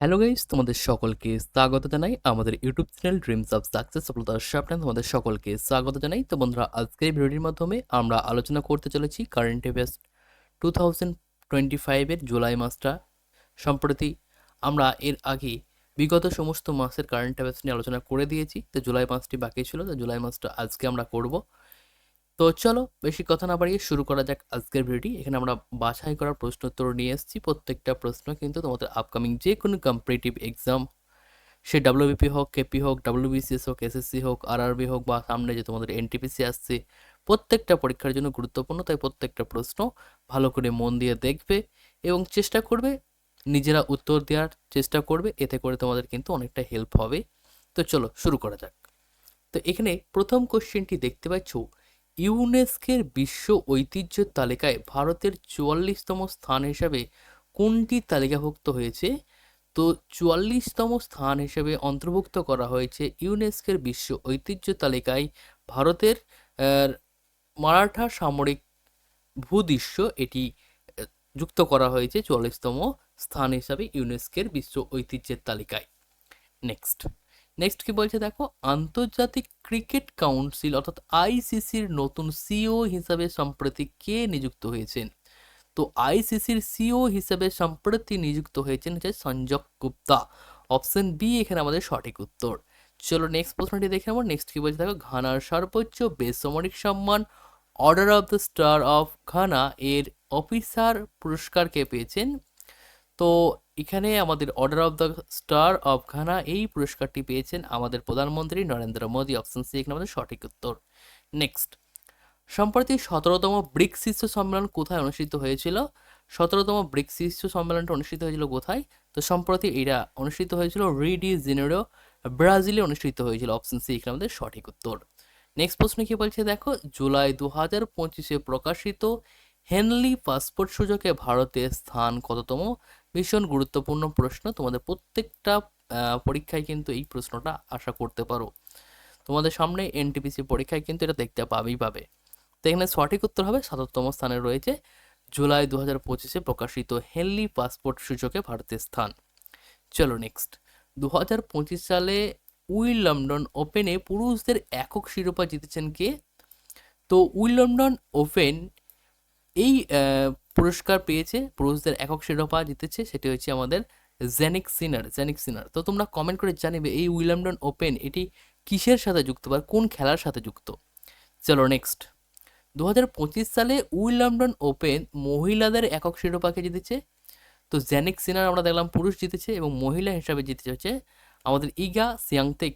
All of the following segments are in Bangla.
হ্যালো গাইস, তোমাদের সকলকে স্বাগত জানাই আমাদের YouTube channel dreams of success সফলতার সামনে তোমাদের সকলকে স্বাগত জানাই। তো বন্ধুরা, আজকের ভিডিওটির মাধ্যমে আমরা আলোচনা করতে চলেছি current affairs two thousand twenty ফাইভের জুলাই মাসটা সম্প্রতি। আমরা এর আগে বিগত সমস্ত মাসের কারেন্ট অ্যাফেয়ার্স নিয়ে আলোচনা করে দিয়েছি। তো জুলাই মাসটি বাকি ছিল, তো জুলাই মাসটা আজকে আমরা করব। তো চলো বেশি কথা না বাড়িয়ে শুরু করা যাক আজকের ভিডিওটি। এখানে আমরা বাছাই করার প্রশ্ন উত্তর নিয়ে এসেছি। প্রত্যেকটা প্রশ্ন কিন্তু তোমাদের আপকামিং যে কোনো কম্পিটিটিভ এক্সাম সে ডাব্লিউবিপি হোক কেপি হোক ডাব্লিউবিসিএস হোক এসএসসি হোক আরআরবি হোক বা সামনে যে তোমাদের এনটিপিসি আসছে, প্রত্যেকটা পরীক্ষার জন্য গুরুত্বপূর্ণ। তাই প্রত্যেকটা প্রশ্ন ভালো করে মন দিয়ে দেখবে এবং চেষ্টা করবে, নিজেরা উত্তর দেওয়ার চেষ্টা করবে। এতে করে তোমাদের কিন্তু অনেকটা হেল্প হবে। তো চলো শুরু করা যাক। তো এখানে প্রথম কোশ্চেনটি দেখতে পাচ্ছ ইউনেস্কের বিশ্ব ঐতিহ্যের তালিকায় ভারতের চুয়াল্লিশতম স্থান হিসাবে কোনটি তালিকাভুক্ত হয়েছে? তো চুয়াল্লিশতম স্থান হিসেবে অন্তর্ভুক্ত করা হয়েছে ইউনেস্কের বিশ্ব ঐতিহ্য তালিকায় ভারতের মারাঠা সামরিক ভূদৃশ্য এটি যুক্ত করা হয়েছে চুয়াল্লিশতম স্থান হিসাবে ইউনেস্কের বিশ্ব ঐতিহ্যের তালিকায়। নেক্সট। নেক্সট কি বলছে দেখো? আন্তর্জাতিক ক্রিকেট কাউন্সিল অর্থাৎ আইসিসির নতুন সিও হিসাবে সম্প্রতি কে নিযুক্ত হয়েছেন? তো আইসিসির সিও হিসাবে সম্প্রতি নিযুক্ত হয়েছেন হচ্ছে সঞ্জক গুপ্তা। অপশন বি, এখানে আমাদের সঠিক উত্তর। চলো নেক্সট প্রশ্নটি দেখে নেব। নেক্সট কি বলছে দেখো? ঘানার সর্বোচ্চ বেসামরিক সম্মান order of the star of Ghana এর অফিসার পুরস্কার কে পেয়েছেন? তো এখানে আমাদের order of the star of Ghana এই পুরস্কারটি পেয়েছেন আমাদের প্রধানমন্ত্রী নরেন্দ্র মোদী। অপশন সি এখানে আমাদের সঠিক উত্তর। নেক্সট সম্প্রতি সতেরোতম ব্রিক্স শীর্ষ সম্মেলন কোথায় অনুষ্ঠিত হয়েছিল? সতেরোতম ব্রিক্স শীর্ষ সম্মেলনটা অনুষ্ঠিত হয়েছিল কোথায়? তো সম্প্রতি এটা অনুষ্ঠিত হয়েছিল রিডি জেনেরো ব্রাজিলে অনুষ্ঠিত হয়েছিল। অপশন সি এখানে আমাদের সঠিক উত্তর। নেক্সট প্রশ্ন কি বলছে? দেখো, জুলাই দু হাজার পঁচিশে প্রকাশিত হেনলি পাসপোর্ট সূচকে ভারতের স্থান কততম? ভীষণ গুরুত্বপূর্ণ প্রশ্ন। তোমাদের প্রত্যেকটা পরীক্ষায় কিন্তু এই প্রশ্নটা আশা করতে পারো। তোমাদের সামনে এনটিপিসি পরীক্ষায় কিন্তু এটা দেখতে পাবেই পাবে। তো এখানে সঠিক উত্তর হবে, সাতাত্তম স্থানে রয়েছে জুলাই দু হাজার পঁচিশে প্রকাশিত হেনলি পাসপোর্ট সূচকে ভারতের স্থান। চলো নেক্সট দু হাজার পঁচিশ সালে উইলম্বডন ওপেনে পুরুষদের একক শিরোপা জিতেছেন কে? তো উইলম্বডন ওপেন এই পুরস্কার পেয়েছে, পুরুষদের একক শিরোপা জিতেছে, সেটি হচ্ছে আমাদের জেনিক সিনার জেনিক সিনার তো তোমরা কমেন্ট করে জানিবে এই উইলম্বডন ওপেন এটি কিসের সাথে যুক্ত বা কোন খেলার সাথে যুক্ত? চলো নেক্সট দু হাজার পঁচিশ সালে উইলম্বডন ওপেন মহিলাদের একক শিরোপাকে জিতেছে। তো জেনিক সিনার আমরা দেখলাম পুরুষ জিতেছে এবং মহিলা হিসাবে জিতেছে হচ্ছে আমাদের ইগা সিয়াংতেক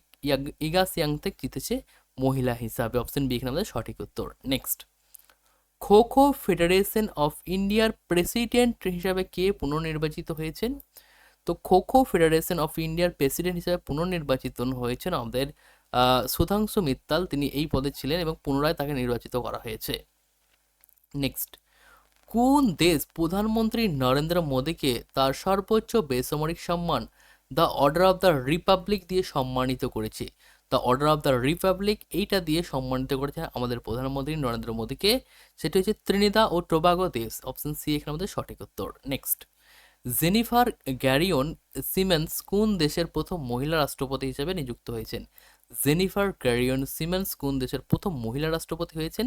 ইগা সিয়াংতেক জিতেছে মহিলা হিসাবে। অপশন বি এখানে আমাদের সঠিক উত্তর। Next Kho Kho federation of ইন্ডিয়ার প্রেসিডেন্ট হিসাবে কে পুনর্নির্বাচিত হয়েছেন? তো খো খো ফেডারেশন অফ ইন্ডিয়ার প্রেসিডেন্ট হিসাবে পুনর্নির্বাচিত হয়েছেন আমাদের সুধাংশু মিত্তাল। তিনি এই পদে ছিলেন এবং পুনরায় তাকে নির্বাচিত করা হয়েছে। নেক্সট কোন দেশ প্রধানমন্ত্রী নরেন্দ্র মোদীকে তার সর্বোচ্চ বেসামরিক সম্মান, the order of the republic দিয়ে সম্মানিত করেছে? The order of the republic এইটা দিয়ে সম্মানিত করেছে আমাদের প্রধানমন্ত্রী নরেন্দ্র মোদীকে। সেটি হচ্ছে ত্রিনিদা ও টোবাগো দেশ। অপশন সি এখানে আমাদের সঠিক উত্তর। নেক্সট জেনিফার গ্যারিয়ন সিমেন্স কোন দেশের প্রথম মহিলা রাষ্ট্রপতি হিসেবে নিযুক্ত হয়েছেন? জেনিফার গ্যারিয়ন সিমেন্স কোন দেশের প্রথম মহিলা রাষ্ট্রপতি হয়েছেন?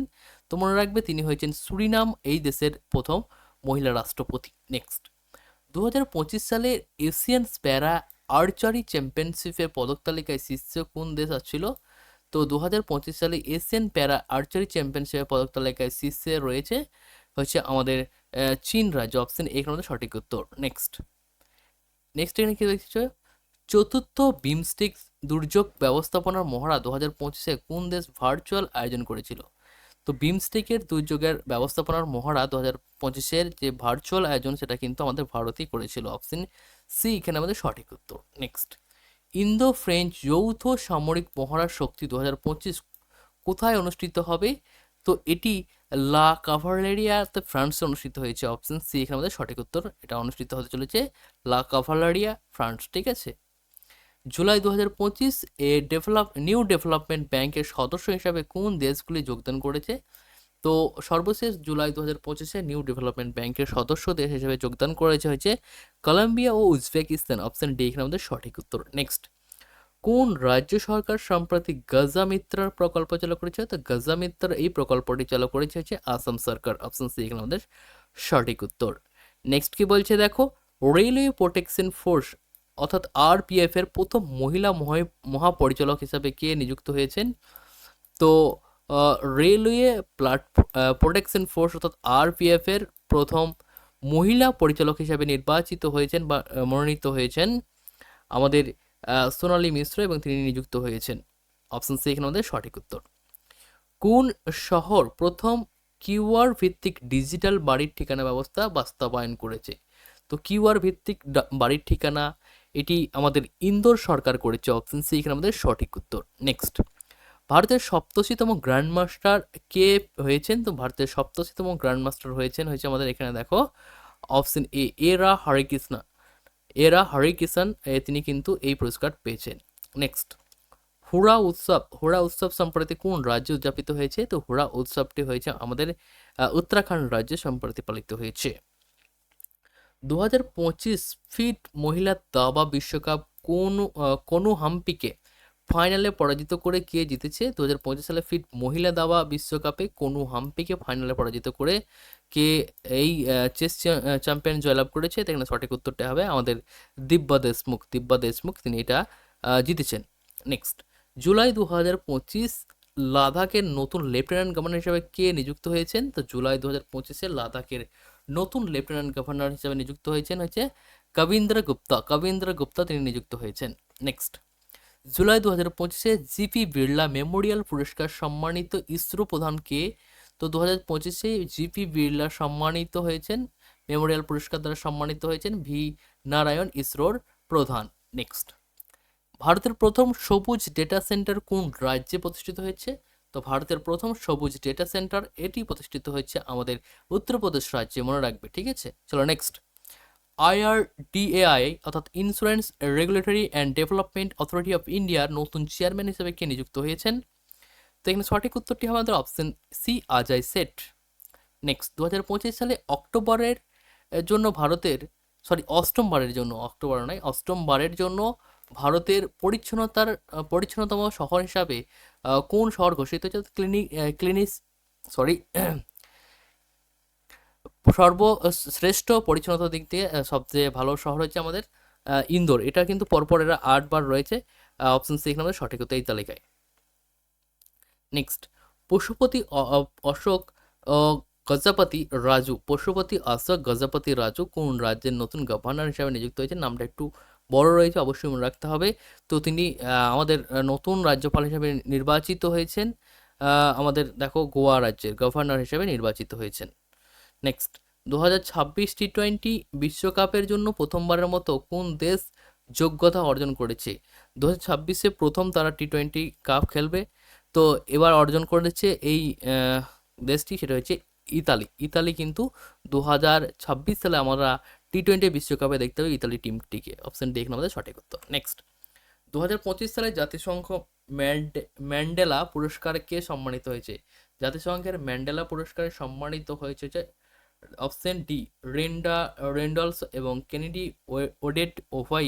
তো মনে রাখবে তিনি হয়েছেন সুরিনাম, এই দেশের প্রথম মহিলা রাষ্ট্রপতি। নেক্সট দু হাজার পঁচিশ সালে এশিয়ান প্যারা আর্চারি চ্যাম্পিয়নশিপের পদক তালিকায় শীর্ষে কোন দেশ আসছিল তো দু পঁচিশ সালে এশিয়ান প্যারা আর্চারি চ্যাম্পিয়নশিপের পদক তালিকায় শীর্ষে রয়েছে হচ্ছে আমাদের চীন রাজ্য। অপশন এখানে আমাদের সঠিক উত্তর। নেক্সট নেক্সট এখানে কি দেখছ চতুর্থ বিমস্টিক দুর্যোগ ব্যবস্থাপনার মহড়া দু হাজার পঁচিশে কোন দেশ ভার্চুয়াল আয়োজন করেছিল? তো বিমস্টেকের দুর্যোগের ব্যবস্থাপনার মহড়া দু হাজার পঁচিশের যে ভার্চুয়াল আয়োজন, সেটা কিন্তু আমাদের ভারতই করেছিল। অপশন সি এখানে আমাদের সঠিক উত্তর। নেক্সট ইন্দো ফ্রেঞ্চ যৌথ সামরিক মহড়ার শক্তি দু হাজার পঁচিশ কোথায় অনুষ্ঠিত হবে? তো এটি লা কাভালেরিয়াতে ফ্রান্সে অনুষ্ঠিত হয়েছে। অপশন সি এখানে আমাদের সঠিক উত্তর। এটা অনুষ্ঠিত হতে চলেছে লা কাভালেরিয়া, ফ্রান্স, ঠিক আছে? জুলাই দু হাজার পঁচিশ এ ডেভেলপ, নিউ ডেভেলপমেন্ট ব্যাংকের সদস্য হিসাবে কোন দেশগুলি যোগদান করেছে? তো সর্বশেষ জুলাই দু হাজার পঁচিশে নিউ ডেভেলপমেন্ট ব্যাংকের সদস্য দেশ হিসেবে যোগদান করেছে হয়েছে কলম্বিয়া ও উজবেকিস্তান। অপশন ডি এখানে আমাদের সঠিক উত্তর। নেক্সট কোন রাজ্য সরকার সম্প্রতি গজা মিত্রার প্রকল্প চালু করেছে? তো গজা মিত্রার এই প্রকল্পটি চালু করেছে হচ্ছে আসাম সরকার। অপশন সি এখানে আমাদের সঠিক উত্তর। নেক্সট কি বলছে দেখো? রেলওয়ে প্রোটেকশন ফোর্স অর্থাৎ আর আরপিএফ এর প্রথম মহিলা মহা- মহাপরিচালক হিসাবে কে নিযুক্ত হয়েছেন? তো রেলওয়ে প্ল্যাট প্রোটেকশন ফোর্স অর্থাৎ আরপিএফ এর প্রথম মহিলা পরিচালক হিসাবে নির্বাচিত হয়েছেন বা মনোনীত হয়েছেন আমাদের সোনালী মিশ্র এবং তিনি নিযুক্ত হয়েছেন। অপশন সি এখানে আমাদের সঠিক উত্তর। কোন শহর প্রথম কিউআর ভিত্তিক ডিজিটাল বাড়ির ঠিকানা ব্যবস্থা বাস্তবায়ন করেছে? তো কিউআর ভিত্তিক বাড়ির ঠিকানা এটি আমাদের ইন্দোর সরকার করেছে। অপশন সি এখানে আমাদের সঠিক উত্তর। নেক্সট। ভারতের সপ্তশীতম গ্র্যান্ড মাস্টার কে হয়েছেন? তো ভারতের সপ্তশীতম গ্র্যান্ড মাস্টার হয়েছেন হয়েছে আমাদের এখানে দেখো অপশন এ এরা হরিকৃষ্ণা। এরা হরিকিষান এ, তিনি কিন্তু এই পুরস্কার পেয়েছেন। নেক্সট হুড়া উৎসব। হুড়া উৎসব সম্প্রতি কোন রাজ্যে উদযাপিত হয়েছে? তো হুড়া উৎসবটি হয়েছে আমাদের উত্তরাখণ্ড রাজ্যে সম্প্রতি পালিত হয়েছে। দু হাজার পঁচিশ ফিট মহিলা দাবা বিশ্বকাপ কোন কোনো হাম্পিকে ফাইনালে পরাজিত করে কে জিতেছে? দু হাজার পঁচিশ সালে ফিট মহিলা দাবা বিশ্বকাপে কোনো হাম্পিকে ফাইনালে পরাজিত করে কে এই চেস চ্যাম্পিয়ন জয়লাভ করেছে? এখানে সঠিক উত্তরটা হবে আমাদের দিব্যা দেশমুখ দিব্যা দেশমুখ। তিনি এটা জিতেছেন। নেক্সট জুলাই দু হাজার পঁচিশ লাদাখের নতুন লেফটেন্যান্ট গভর্নর হিসেবে কে নিযুক্ত হয়েছেন? তো জুলাই দু হাজার পঁচিশে লাদাখের নতুন লেফটেন্যান্ট গভর্নর হিসেবে নিযুক্ত হয়েছেন হচ্ছে কবীন্দ্র গুপ্তা। কবীন্দ্র গুপ্তা তিনি নিযুক্ত হয়েছেন। নেক্সট জুলাই দু হাজার পঁচিশে জিপি বিড়লা মেমোরিয়াল পুরস্কার সম্মানিত ইসরো প্রধান কে তো দু হাজার পঁচিশে জিপি বিড়লা সম্মানিত হয়েছেন, মেমোরিয়াল পুরস্কার দ্বারা সম্মানিত হয়েছেন ভি নারায়ণ ইসরোর প্রধান। নেক্সট ভারতের প্রথম সবুজ ডেটা সেন্টার কোন রাজ্যে প্রতিষ্ঠিত হয়েছে? তো ভারতের প্রথম সবুজ ডেটা সেন্টার এটি প্রতিষ্ঠিত হয়েছে আমাদের উত্তরপ্রদেশ রাজ্যে, মনে রাখবে, ঠিক আছে? চলো নেক্সট আইআরডিএআই অর্থাৎ insurance regulatory and development authority of ইন্ডিয়ার নতুন চেয়ারম্যান হিসেবে কে নিযুক্ত হয়েছেন? তো এখানে সঠিক উত্তরটি হবে আমাদের option C Ajay Seth next দু হাজার পঁচিশ সালে অক্টোবরের জন্য ভারতের সরি অষ্টমবারের জন্য, অক্টোবর নয়, অষ্টমবারের জন্য ভারতের পরিচ্ছন্নতার পরিচ্ছন্নতম শহর হিসাবে কোন শহর ঘোষিত হয়েছে? ক্লিনিক ক্লিনিস সরি সর্বশ্রেষ্ঠ পরিচ্ছন্নতার দিক দিয়ে সবচেয়ে ভালো শহর হচ্ছে আমাদের ইন্দোর। এটা কিন্তু পরপর এরা আটবার রয়েছে অপশন সি আমাদের সঠিক হতো এই তালিকায়। নেক্সট পশুপতি অশোক গজপতি রাজু। পশুপতি অশোক, গজাপতি রাজু কোন রাজ্যের নতুন গভর্নর হিসাবে নিযুক্ত হয়েছে? নামটা একটু বড় রয়েছে, অবশ্যই মনে রাখতে হবে। তো তিনি আমাদের নতুন রাজ্যপাল হিসাবে নির্বাচিত হয়েছেন আমাদের দেখো গোয়া রাজ্যের গভর্নর হিসেবে নির্বাচিত হয়েছেন। নেক্সট দু হাজার ছাব্বিশ টি টোয়েন্টি বিশ্বকাপের জন্য প্রথমবারের মতো কোন দেশ যোগ্যতা অর্জন করেছে? দু হাজার ছাব্বিশে প্রথম তারা টি টোয়েন্টি কাপ খেলবে। তো এবার অর্জন করেছে এই দেশটি, সেটা হচ্ছে ইতালি। ইতালি কিন্তু দু হাজার ছাব্বিশ সালে আমরা টি টোয়েন্টি বিশ্বকাপে দেখতে হবে ইতালি টিমটিকে অপশন ডি এখানে আমাদের সঠিক উত্তর। নেক্সট দু হাজার পঁচিশ সালে জাতিসংঘ ম্যান্ডে, ম্যান্ডেলা পুরস্কারকে সম্মানিত হয়েছে। জাতিসংঘের ম্যান্ডেলা পুরস্কারে সম্মানিত হয়েছে অপশন ডি রেন্ডা, রেন্ডলস এবং কেনেডি ওডেট ওভাই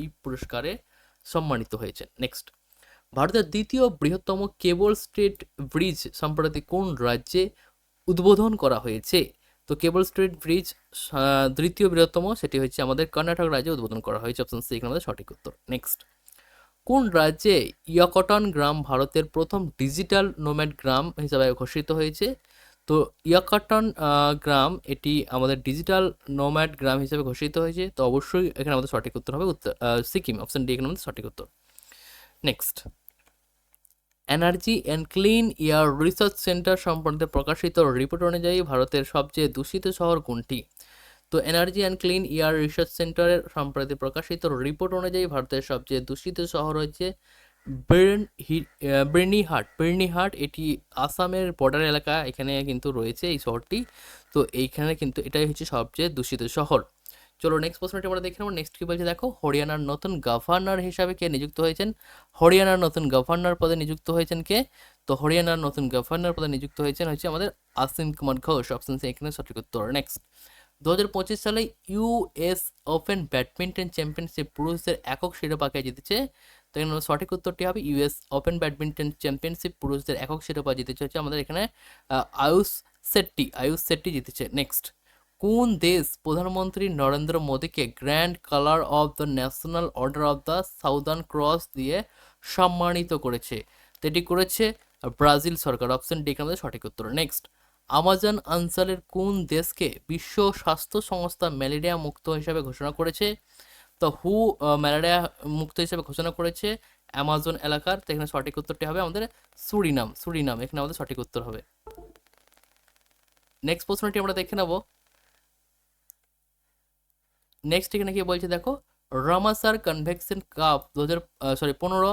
এই পুরস্কারে সম্মানিত হয়েছে নেক্সট। ভারতের দ্বিতীয় বৃহত্তম কেবল স্ট্রিট ব্রিজ সম্প্রতি কোন রাজ্যে উদ্বোধন করা হয়েছে? তো কেবল স্ট্রিট ব্রিজ দ্বিতীয় বৃহত্তম সেটি হচ্ছে আমাদের কর্ণাটক রাজ্যে উদ্বোধন করা হয়েছে। অপশন সি এখানে আমাদের সঠিক উত্তর। নেক্সট। কোন রাজ্যে ইয়াকটন গ্রাম ভারতের প্রথম ডিজিটাল নোম্যাড গ্রাম হিসাবে ঘোষিত হয়েছে? তো ইয়াকাটন গ্রাম এটি আমাদের ডিজিটাল নোম্যাড গ্রাম হিসেবে ঘোষিত হয়েছে। তো অবশ্যই এখানে আমাদের সঠিক উত্তর হবে উত্তর সিকিম অপশন ডি এখানে আমাদের সঠিক উত্তর। Next energy and clean air research centre সম্পর্কে প্রকাশিত রিপোর্ট অনুযায়ী ভারতের সবচেয়ে দূষিত শহর কোনটি? তো energy and clean air research সেন্টারের সম্প্রতি প্রকাশিত রিপোর্ট অনুযায়ী ভারতের সবচেয়ে দূষিত শহর হচ্ছে বের্নিহাট বের্নিহাট এটি আসামের বর্ডার এলাকা, এখানে কিন্তু রয়েছে এই শহরটি। তো এইখানে কিন্তু এটাই হচ্ছে সবচেয়ে দূষিত শহর। চলো নেক্সট প্রশ্নটি আমরা দেখে নেব। নেক্সট কী বলছে? দেখো, হরিয়ানার নতুন গভর্নর হিসাবে কে নিযুক্ত হয়েছেন? হরিয়ানার নতুন গভর্নর পদে নিযুক্ত হয়েছেন কে? তো হরিয়ানার নতুন গভর্নর পদে নিযুক্ত হয়েছেন হচ্ছে আমাদের আসিম কুমার ঘোষ। অপশন সি এখানে সঠিক উত্তর। নেক্সট দু হাজার পঁচিশ সালে ইউএস ওপেন ব্যাডমিন্টন চ্যাম্পিয়নশিপ পুরুষদের একক শিরোপাকে জিতেছে? তো এখানে সঠিক উত্তরটি হবে ইউএস ওপেন ব্যাডমিন্টন চ্যাম্পিয়নশিপ, পুরুষদের একক শিরোপা জিতেছে হচ্ছে আমাদের এখানে আয়ুষ শেট্টি আয়ুষ শেট্টি জিতেছে। নেক্সট কোন দেশ প্রধানমন্ত্রী নরেন্দ্র মোদীকে grand collar of the national order of the southern cross দিয়ে সম্মানিত করেছে? এটি করেছে ব্রাজিল সরকার। অপশন ডি আমাদের সঠিক উত্তর। নেক্সট আমাজন অঞ্চলের কোন দেশকে বিশ্ব স্বাস্থ্য সংস্থা ম্যালেরিয়া মুক্ত হিসাবে ঘোষণা করেছে? তো হু ম্যালেরিয়া মুক্ত হিসাবে ঘোষণা করেছে অ্যামাজন এলাকার। তো এখানে সঠিক উত্তরটি হবে আমাদের সুরিনাম সুরিনাম, এখানে আমাদের সঠিক উত্তর হবে। নেক্সট প্রশ্নটি আমরা দেখে নেব। নেক্সট এখানে কি বলছে দেখো রামাসার কনভেকশন কাপ দু হাজার সরি পনেরো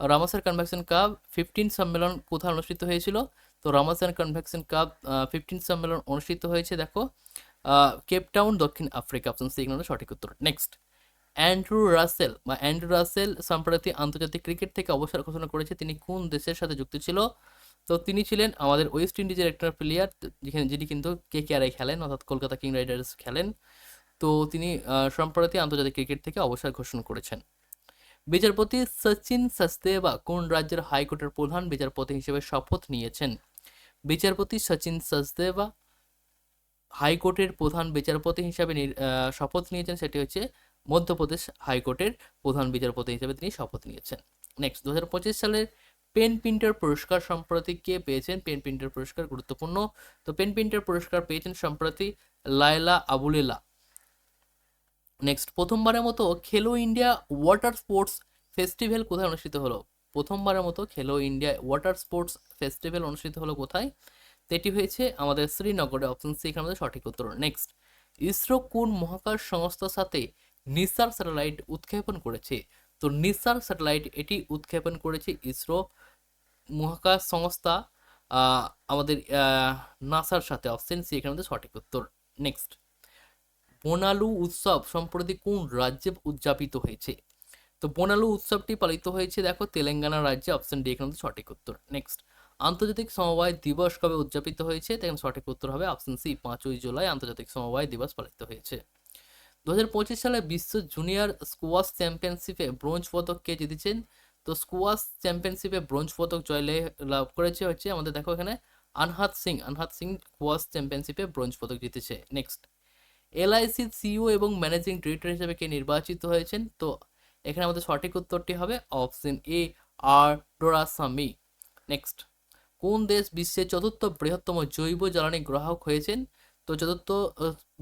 রামাসার কনভেকশন কাপ ফিফটিন সম্মেলন কোথায় অনুষ্ঠিত হয়েছিল? তো রামাসার কনভেকশন কাপ ফিফটিন সম্মেলন অনুষ্ঠিত হয়েছে দেখো কেপটাউন দক্ষিণ আফ্রিকা। অপশন সি এখানে সঠিক উত্তর। নেক্সট অ্যান্ড্রু রাসেল বা অ্যান্ড্রু রাসেল সম্প্রতি আন্তর্জাতিক ক্রিকেট থেকে অবসর ঘোষণা করেছে। তিনি কোন দেশের সাথে যুক্ত ছিল? তো তিনি ছিলেন আমাদের ওয়েস্ট ইন্ডিজের একটা প্লেয়ার যেখানে যিনি কিন্তু কে কে আরআই খেলেন, অর্থাৎ কলকাতা কিং রাইডার্স খেলেন। তো তিনি সম্প্রতি আন্তর্জাতিক ক্রিকেট থেকে অবসর ঘোষণা করেছেন। বিচারপতি সচিন সাস্তেবা কোন রাজ্যের হাইকোর্টের প্রধান বিচারপতি হিসেবে শপথ নিয়েছেন? বিচারপতি সচিন সাসদেবা হাইকোর্টের প্রধান বিচারপতি হিসাবে শপথ নিয়েছেন, সেটি হচ্ছে মধ্যপ্রদেশ হাইকোর্টের প্রধান বিচারপতি হিসেবে তিনি শপথ নিয়েছেন। নেক্সট দু হাজার পঁচিশ সালের পেন প্রিন্টার পুরস্কার সম্প্রতি কে পেয়েছেন? পেন প্রিন্টার পুরস্কার গুরুত্বপূর্ণ। তো পেন প্রিন্টার পুরস্কার পেয়েছেন সম্প্রতি লায়লা আবুলেলা। নেক্সট প্রথমবারের মতো খেলো ইন্ডিয়া ওয়াটার স্পোর্টস ফেস্টিভ্যাল কোথায় অনুষ্ঠিত হলো? প্রথমবারের মতো খেলো ইন্ডিয়া ওয়াটার স্পোর্টস ফেস্টিভ্যাল অনুষ্ঠিত হলো কোথায়? এটি হয়েছে আমাদের শ্রীনগরে। অপশন সি এখানে সঠিক উত্তর। নেক্সট ইসরো কোন মহাকাশ সংস্থার সাথে নিসার স্যাটেলাইট উৎক্ষেপণ করেছে। তো নিসার স্যাটেলাইট এটি উৎক্ষেপণ করেছে ইসরো মহাকাশ সংস্থা আমাদের নাসার সাথে। অপশন সি এখানে সঠিক উত্তর। নেক্সট বোনালু উৎসব সম্প্রতি কোন রাজ্যে উদযাপিত হয়েছে? তো বোনালু উৎসবটি পালিত হয়েছে, দেখো, তেলেঙ্গানা রাজ্যে। অপশন ডি এখানে সঠিক উত্তর। নেক্সট আন্তর্জাতিক সমবায় দিবস কবে উদযাপিত হয়েছে? তখন সঠিক উত্তর হবে অপশন সি পাঁচই জুলাই আন্তর্জাতিক সমবায় দিবস পালিত হয়েছে। দু হাজার পঁচিশ সালে বিশ্ব জুনিয়র স্কোয়াশ চ্যাম্পিয়নশিপে ব্রোঞ্জ পদক কে জিতেছেন? তো স্কোয়াশ চ্যাম্পিয়নশিপে ব্রোঞ্জ পদক জয় লাভ করেছে হচ্ছে আমাদের দেখো এখানে আনহাত সিং। আনহাত সিং স্কোয়াশ চ্যাম্পিয়নশিপে ব্রোঞ্জ পদক জিতেছে। নেক্সট। এলআইসির সিইও এবং ম্যানেজিং ডিরেক্টর হিসেবে কে নির্বাচিত হয়েছেন? তো এখানে আমাদের সঠিক উত্তরটি হবে অপশন এ, আর, ডোরাসামি। নেক্সট। কোন দেশ বিশ্বের চতুর্থ বৃহত্তম জৈব জ্বালানি গ্রাহক হয়েছেন? তো চতুর্থ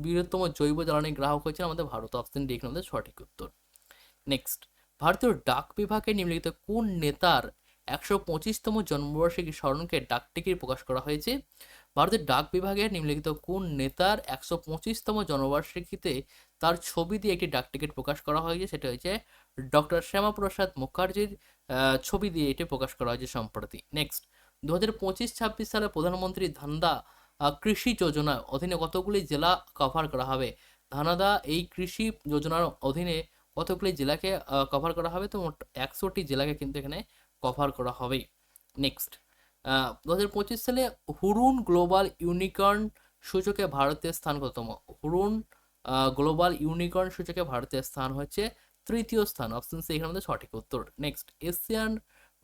বৃহত্তম জৈব জ্বালানি গ্রাহক হয়েছেন আমাদের ভারত। অপশন ডি আমাদের সঠিক উত্তর। নেক্সট ভারতীয় ডাক বিভাগে নিম্নলিখিত কোন নেতার একশো পঁচিশতম জন্মবার্ষিকী স্মরণকে ডাকটিকিট প্রকাশ করা হয়েছে? ভারতের ডাক বিভাগের নিম্নলিখিত কোন নেতার একশো পঁচিশতম জন্মবার্ষিকীতে তার ছবি দিয়ে একটি ডাকটিকিট প্রকাশ করা হয়েছে? সেটা হয়েছে ডক্টর শ্যামাপ্রসাদ মুখার্জির ছবি দিয়ে এটি প্রকাশ করা হয়েছে সম্প্রতি। নেক্সট দু হাজার পঁচিশ ছাব্বিশ সালে প্রধানমন্ত্রী ধান্দা কৃষি যোজনার অধীনে কতগুলি জেলা কভার করা হবে? ধানাদা, এই কৃষি যোজনার অধীনে কতগুলি জেলাকে কভার করা হবে? তো মোট একশোটি জেলাকে কিন্তু এখানে কভার করা হবে। নেক্সট দু হাজার পঁচিশ সালে হুরুন গ্লোবাল ইউনিকর্ন সূচকে ভারতের স্থান কততম? হুরুন গ্লোবাল ইউনিকর্ন সূচকে ভারতের স্থান হচ্ছে তৃতীয় স্থান। অপশন সি এখানে সঠিক উত্তর। নেক্সট এশিয়ান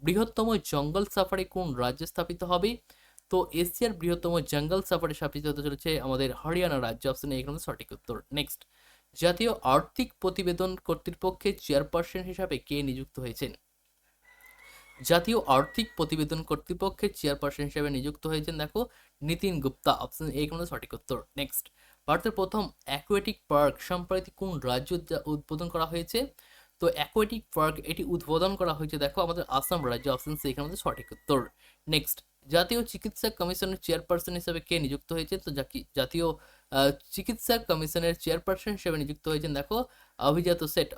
বৃহত্তম জঙ্গল সাফারি কোন রাজ্যে স্থাপিত হবে? তো এশিয়ার বৃহত্তম জঙ্গল সাফারি স্থাপিত হতে চলেছে আমাদের হরিয়ানা রাজ্য অপশন আমাদের সঠিক উত্তর। নেক্সট জাতীয় আর্থিক প্রতিবেদন কর্তৃপক্ষের চেয়ারপারসন হিসাবে কে নিযুক্ত হয়েছেন? জাতীয় আর্থিক প্রতিবেদন কর্তৃপক্ষের চেয়ারপারসন হিসেবে নিযুক্ত হয়েছেন, দেখো, নীতিন গুপ্তা অপশন এ কোনো সঠিক উত্তর। নেক্সট ভারতের প্রথম অ্যাকুয়াটিক পার্ক সম্প্রতি কোন রাজ্য উদ্বোধন করা হয়েছে? তো অ্যাকুয়াটিক পার্ক এটি উদ্বোধন করা হয়েছে, দেখো, আমাদের আসাম রাজ্য অপশন সি এখানে সঠিক উত্তর। নেক্সট জাতীয় চিকিৎসা কমিশনের চেয়ারপারসন হিসেবে কে নিযুক্ত হয়েছে তো জাতীয় চিকিৎসা কমিশনের চেয়ারপারসন হিসেবে নিযুক্ত হয়েছেন, দেখো, অভিজাত সেট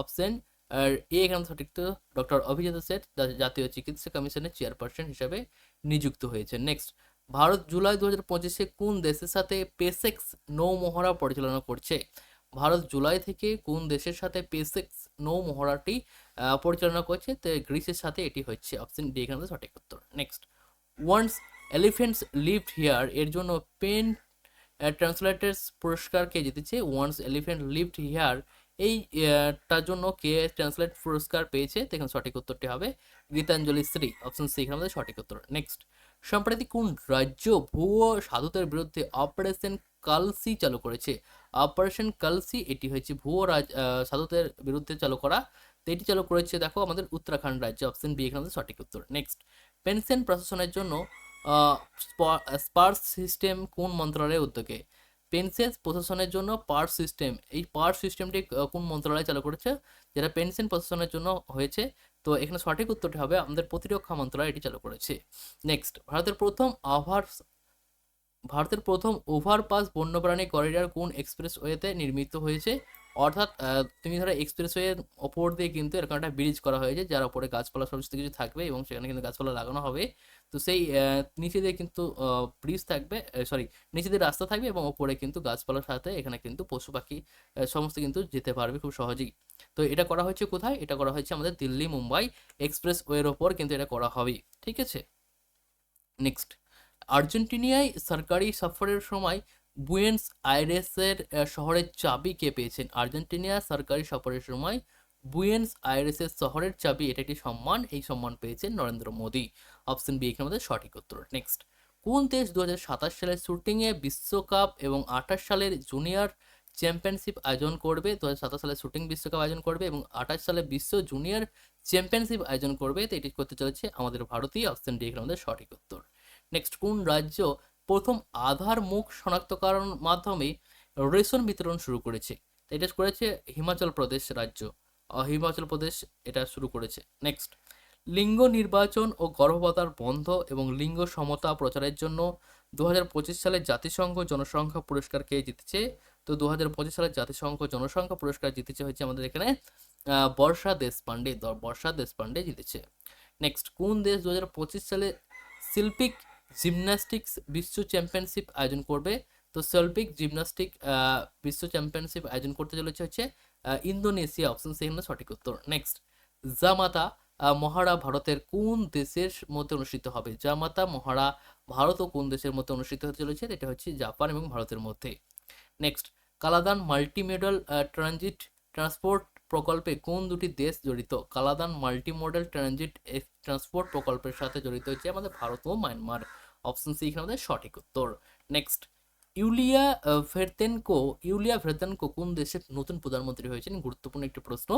অপশন, আর এ এখানে সঠিক তো, ডক্টর অভিজাত সেট জাতীয় চিকিৎসা কমিশনের চেয়ারপারসন হিসাবে নিযুক্ত হয়েছে নেক্সট, ভারত জুলাই দু হাজার পঁচিশে কোন দেশের সাথে পেসেক্স নৌ মহড়া পরিচালনা করছে? ভারত জুলাই থেকে কোন দেশের সাথে পেসেক্স নৌ মহড়াটি পরিচালনা করছে? তো গ্রিসের সাথে এটি হচ্ছে, অপশন ডি এখানে সঠিক উত্তর। Next once elephants lived here এর জন্য পেন ট্রান্সলেটার্স পুরস্কার কে জিতেছে। ওয়ান্স এলিফেন্ট লিভড হিয়ার এই টার জন্য কে ট্রান্সলেট পুরস্কার পেয়েছে? তো এখানে সঠিক উত্তরটি হবে গীতাঞ্জলি শ্রী। অপশন সি এখানে আমাদের সঠিক উত্তর। নেক্সট সম্প্রতি কোন রাজ্য ভুয়ো সাধুদের বিরুদ্ধে অপারেশন কালসি চালু করেছে? অপারেশন কালসি এটি হয়েছে ভুয়ো রাজ সাধুদের বিরুদ্ধে চালু করা। তো এটি চালু করেছে, দেখো, আমাদের উত্তরাখণ্ড রাজ্য। অপশন বি এখানে আমাদের সঠিক উত্তর। নেক্সট পেনশন প্রশাসনের জন্য স্পার্স সিস্টেম কোন মন্ত্রণালয়ের উদ্যোগে? পেনশন প্রশাসনের জন্য পার সিস্টেম, এই পার সিস্টেমটি কোন মন্ত্রণালয় চালু করেছে? যেটা পেনশন প্রশাসনের জন্য হয়েছে। তো এখানে সঠিক উত্তরটি হবে, আমাদের প্রতিরক্ষা মন্ত্রণালয় এটি চালু করেছে। নেক্সট ভারতের প্রথম ওভার ভারতের প্রথম ওভারপাস বন্যপ্রাণী করিডর কোন এক্সপ্রেসওয়েতে নির্মিত হয়েছে? অর্থাৎ তুমি ধরো এক্সপ্রেসওয়ের ওপর দিয়ে কিন্তু এরকম একটা ব্রিজ করা হয়েছে যার ওপরে গাছপালা সমস্ত কিছু থাকবে এবং সেখানে কিন্তু গাছপালা লাগানো হবে। তো সেই নিচে দিয়ে কিন্তু ব্রিজ থাকবে সরি নিচে দিয়ে রাস্তা থাকবে এবং ওপরে কিন্তু গাছপালার সাথে এখানে কিন্তু পশু পাখি সমস্ত কিন্তু যেতে পারবে খুব সহজেই। তো এটা করা হয়েছে কোথায়? এটা করা হয়েছে আমাদের দিল্লি মুম্বাই এক্সপ্রেস ওয়ের ওপর কিন্তু এটা করা হবে ঠিক আছে? নেক্সট আর্জেন্টিনিয়ায় সরকারি সফরের সময় বুয়েন্স আইরেসের শহরের চাবি কে পেয়েছেন? আর্জেন্টিনিয়া সরকারি সফরের সময় বুয়েন্স আইরেসের শহরের চাবি, এটা একটি সম্মান, এই সম্মান পেয়েছেন নরেন্দ্র মোদী। অপশন বি এখানে আমাদের সঠিক উত্তর। নেক্সট কোন দেশ দুহাজার সাতাশ সালের শুটিংয়ে বিশ্বকাপ এবং আঠাশ সালের জুনিয়র চ্যাম্পিয়নশিপ আয়োজন করবে? দু সালে শুটিং বিশ্বকাপ আয়োজন করবে এবং আঠাশ সালে বিশ্ব জুনিয়র চ্যাম্পিয়নশিপ আয়োজন করবে? তো এটি করতে চলেছে আমাদের ভারতীয় অপশন ডি এখানে আমাদের সঠিক উত্তর। নেক্সট কোন রাজ্য প্রথম আধার মুখ শনাক্তকরণ মাধ্যমে রেশন বিতরণ শুরু করেছে। এটা করেছে হিমাচল প্রদেশ রাজ্য। হিমাচল প্রদেশ এটা শুরু করেছে। নেক্সট লিঙ্গ নির্বাচন ও গর্ভপাতার বন্ধ এবং লিঙ্গ সমতা প্রচারের জন্য দু সালে জাতিসংঘ জনসংখ্যা পুরস্কার কে জিতেছে? তো দু সালে জাতিসংঘ জনসংখ্যা পুরস্কার জিতেছে হচ্ছে আমাদের এখানে বর্ষা দেশপান্ডে দ- বর্ষা দেশপান্ডে জিতেছে। নেক্সট কোন দেশ দু হাজার পঁচিশ সালে শিল্পিক জিমন্যাস্টিক্স বিশ্ব চ্যাম্পিয়নশিপ আয়োজন করবে। তো শৈল্পিক জিমন্যাস্টিক বিশ্ব চ্যাম্পিয়নশিপ আয়োজন করতে চলেছে হচ্ছে ইন্দোনেশিয়া। অপশন সি এখানে সঠিক উত্তর। নেক্সট জামাতা মহারা ভারতের কোন দেশের মধ্যে অনুষ্ঠিত হবে? জামাতা, মহারা ভারত ও কোন দেশের মধ্যে অনুষ্ঠিত হতে চলেছে? এটা হচ্ছে জাপান এবং ভারতের মধ্যে। Next Kaladan multimodal transit transport প্রকল্পে কোন দুটি দেশ জড়িত? কালাদান মাল্টিমোডাল ট্রানজিট ট্রান্সপোর্ট প্রকল্পের সাথে জড়িত হচ্ছে আমাদের ভারত ও মায়ানমার। অপশন সি এখানে আমাদের সঠিক উত্তর। নেক্সট ইউলিয়া ভেরতেনকো ইউলিয়া ভেরতেনকো কোন দেশের নতুন প্রধানমন্ত্রী হয়েছেন? গুরুত্বপূর্ণ একটি প্রশ্ন।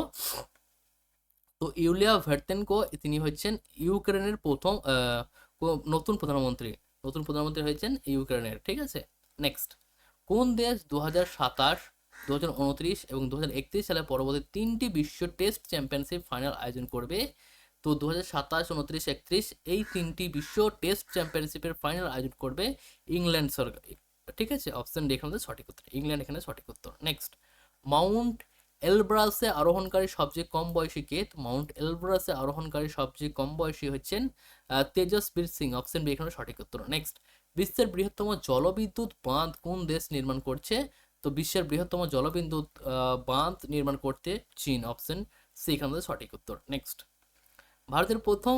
তো ইউলিয়া ভেরতেনকো, তিনি হচ্ছেন ইউক্রেনের প্রথম নতুন প্রধানমন্ত্রী। নতুন প্রধানমন্ত্রী হয়েছেন ইউক্রেনের, ঠিক আছে? নেক্সট কোন দেশ দু হাজার সাতাশ দু হাজার উনত্রিশ এবং দু হাজার একত্রিশ সালে পরবর্তী তিনটি বিশ্ব টেস্ট চ্যাম্পিয়নশিপ ফাইনাল আয়োজন করবে? তো দু হাজার সাতাশ, উনত্রিশ, একত্রিশ এই তিনটি বিশ্ব টেস্ট চ্যাম্পিয়নশিপের ফাইনাল আয়োজন করবে ইংল্যান্ড সরকার। ঠিক আছে? অপশন ডি এখানে সঠিক উত্তর। ইংল্যান্ড এখানে সঠিক উত্তর। নেক্সট মাউন্ট এলব্রাসে আরোহণকারী সবচেয়ে কম বয়সী কে? মাউন্ট এলব্রাসে আরোহণকারী সবচেয়ে কম বয়সী হচ্ছেন তেজসবীর সিং। অপশন বি এখানে সঠিক উত্তর। নেক্সট বিশ্বের বৃহত্তম জলবিদ্যুৎ বাঁধ কোন দেশ নির্মাণ করছে? তো বিশ্বের বৃহত্তম জলবিদ্যুৎ বাঁধ নির্মাণ করতে চীন। অপশন সি এখানে সঠিক উত্তর। নেক্সট ভারতের প্রথম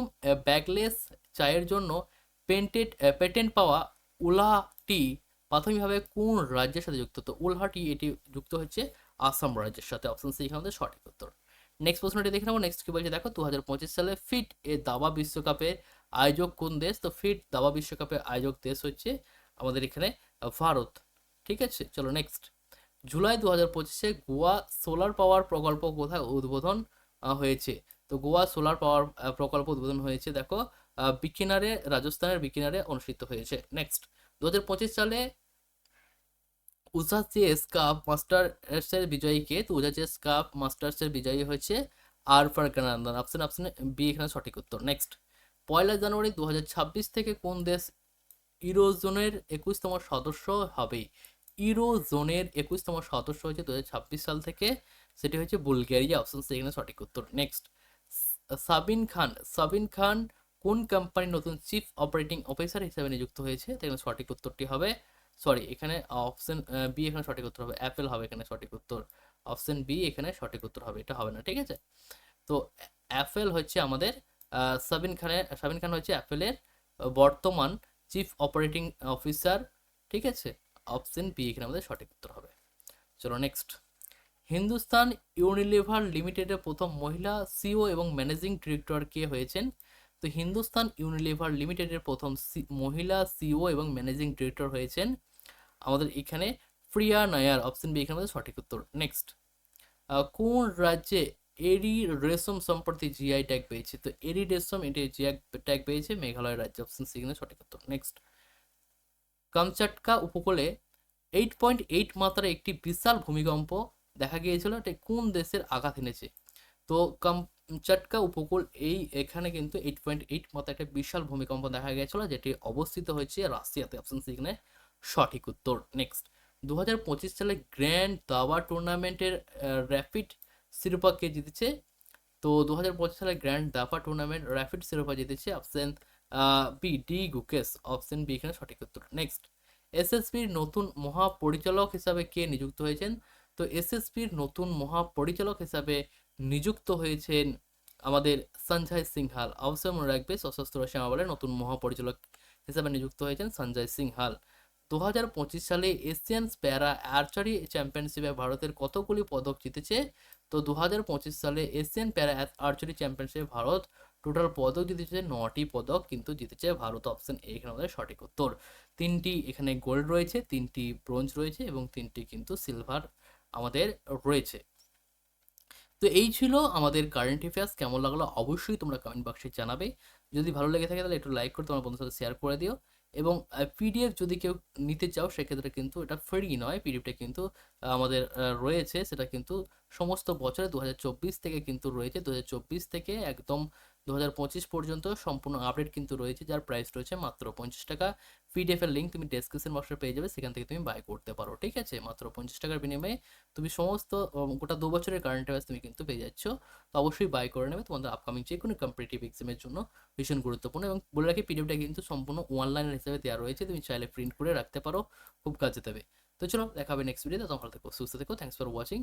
ব্যাগলেস চায়ের জন্য পেন্টেড পেটেন্ট পাওয়া উলাহা টি প্রাথমিকভাবে কোন রাজ্যের সাথে যুক্ত? তো উলহা টি এটি যুক্ত হচ্ছে আসাম রাজ্যের সাথে। অপশন সি এখানে সঠিক উত্তর। নেক্সট প্রশ্নটি দেখে নেব। নেক্সট কি বলছে? দেখো দু হাজার পঁচিশ সালে ফিট এ দাবা বিশ্বকাপের আয়োজক কোন দেশ? তো ফিট দাবা বিশ্বকাপের আয়োজক দেশ হচ্ছে আমাদের এখানে ভারত। ঠিক আছে? চলো নেক্সট জুলাই দু হাজার পঁচিশে গোয়া সোলার পাওয়ার প্রকল্প কোথায় উদ্বোধন হয়েছে? তো গোয়া সোলার পাওয়ার প্রকল্প উদ্বোধন হয়েছে, দেখো বিকিনারে রাজস্থানের বিকিনারে অনুষ্ঠিত হয়েছে। নেক্সট দু হাজার পঁচিশ সালে উষা চেস কাপ মাস্টার্সের বিজয়ী কে তো উষা চেস কাপ মাস্টার্সের বিজয়ী হয়েছে R Praggnanandhaa option option B এখানে সঠিক উত্তর। নেক্সট পয়লা জানুয়ারি দু হাজার ছাব্বিশ থেকে কোন দেশ ইউরোজোনের একুশতম সদস্য হবে? ইউরোজোনের একুশতম সদস্য হয়েছে দু হাজার ছাব্বিশ সাল থেকে, সেটি হচ্ছে বুলগেরিয়া। অপশন সি এখানে সঠিক উত্তর। নেক্সট সাবিন খান সাবিন খান কোন কোম্পানির নতুন চিফ অপারেটিং অফিসার হিসেবে নিযুক্ত হয়েছে? এখানে সঠিক উত্তরটি হবে সরি এখানে অপশন বি এখানে সঠিক উত্তর হবে অ্যাপেল হবে এখানে সঠিক উত্তর অপশন বি এখানে সঠিক উত্তর হবে, এটা হবে না, ঠিক আছে? তো অ্যাপেল হচ্ছে আমাদের সাবিন খানের, সাবিন খান হচ্ছে অ্যাপেলের বর্তমান চিফ অপারেটিং অফিসার ঠিক আছে? অপশন বি এখানে আমাদের সঠিক উত্তর হবে। চলো নেক্সট হিন্দুস্তান ইউনিলিভার লিমিটেডের প্রথম মহিলা সিও এবং ম্যানেজিং ডিরেক্টর কে হয়েছেন? তো হিন্দুস্তান ইউনিলিভার লিমিটেডের প্রথম মহিলা সিও এবং ম্যানেজিং ডিরেক্টর হয়েছেন আমাদের এখানে প্রিয়া নায়ার, অপশন বি এখানে সঠিক উত্তর। নেক্সট কোন রাজ্যে এরি রেশম সম্প্রতি জিআই ট্যাগ পেয়েছে? তো এরি রেশম, এটি জিআই ট্যাগ পেয়েছে মেঘালয় রাজ্য, অপশন সি এখানে সঠিক উত্তর। নেক্সট কামচাটকা উপকূলে এইট পয়েন্ট এইট মাত্রার একটি বিশাল ভূমিকম্প দেখা গিয়েছিল এটি কোন দেশের আঘাত এনেছে। তো কামচাটকা উপকূল এই এখানে কিন্তু এইট পয়েন্ট এইট মতো একটা বিশাল ভূমিকম্প দেখা গিয়েছিল, যেটি অবস্থিত হয়েছে রাশিয়াতে। অপশন সি এখানে সঠিক উত্তর। নেক্সট দু হাজার পঁচিশ সালে গ্র্যান্ড দাবা টুর্নামেন্টের র্যাপিড শিরোপা কে জিতেছে। তো দু হাজার পঁচিশ সালে গ্র্যান্ড দাবা টুর্নামেন্ট র্যাপিড শিরোপা জিতেছে। Option B D Gukesh option B এখানে সঠিক উত্তর। নেক্সট এসএসপির নতুন মহাপরিচালক হিসাবে কে নিযুক্ত হয়েছেন? তো এসএসপির নতুন মহাপরিচালক হিসাবে নিযুক্ত হয়েছেন আমাদের সঞ্জয় সিংহাল। অবশ্যই মনে রাখবে, সশস্ত্র সেনা বলে নতুন মহাপরিচালক হিসাবে নিযুক্ত হয়েছেন সঞ্জয় সিংহাল। দু হাজার পঁচিশ সালে এশিয়ান প্যারা আর্চারি চ্যাম্পিয়নশিপে ভারতের কতগুলি পদক জিতেছে? তো দু হাজার পঁচিশ সালে এশিয়ান প্যারা আর্চারি চ্যাম্পিয়নশিপে ভারত টোটাল পদক জিতেছে নটি পদক, কিন্তু জিতেছে ভারত অপশন এখানে আমাদের সঠিক উত্তর। তিনটি এখানে গোল্ড রয়েছে, তিনটি ব্রোঞ্জ রয়েছে এবং তিনটি কিন্তু সিলভার। আমাদের রয়েছে। তো এই ছিল আমাদের কারেন্ট অ্যাফেয়ার্স কেমন লাগল অবশ্যই তোমরা কমেন্ট বক্সে জানাবে। যদি ভালো লেগে থাকে তাহলে একটু লাইক করে তোমার বন্ধুর সাথে শেয়ার করে দিও। এবং পিডিএফ যদি কেউ নিতে চাও, সেক্ষেত্রে কিন্তু এটা ফ্রি নয়। পিডিএফটা কিন্তু আমাদের রয়েছে। সেটা কিন্তু সমস্ত বছরে দু হাজার চব্বিশ থেকে কিন্তু রয়েছে। দু হাজার চব্বিশ থেকে একদম দু হাজার পঁচিশ পর্যন্ত সম্পূর্ণ আপডেট কিন্তু রয়েছে, যার প্রাইস রয়েছে মাত্র পঞ্চাশ টাকা। পিডিএফ এর লিঙ্ক তুমি ডেসক্রিপশন বক্সে পেয়ে যাবে, সেখান থেকে তুমি বাই করতে পারো, ঠিক আছে? মাত্র পঞ্চাশ টাকার বিনিময়ে তুমি সমস্ত গোটা দু বছরের কারেন্ট অ্যাফেয়ার্স তুমি কিন্তু পেয়ে যাচ্ছ। তো অবশ্যই বাই করে নেবে তোমাদের আপকামিং যে কোনো কম্পিটিটিভ এক্সামের জন্য, ভীষণ গুরুত্বপূর্ণ। এবং বলে রাখি পিডিএফটা কিন্তু সম্পূর্ণ অনলাইন হিসেবে দেওয়া রয়েছে, তুমি চাইলে প্রিন্ট করে রাখতে পারো, খুব কাজে দেবে। তো চলো, দেখা হবে নেক্সট ভিডিওতে তোমার থেকো, সুস্থ থেকো থ্যাংকস ফর ওয়াচিং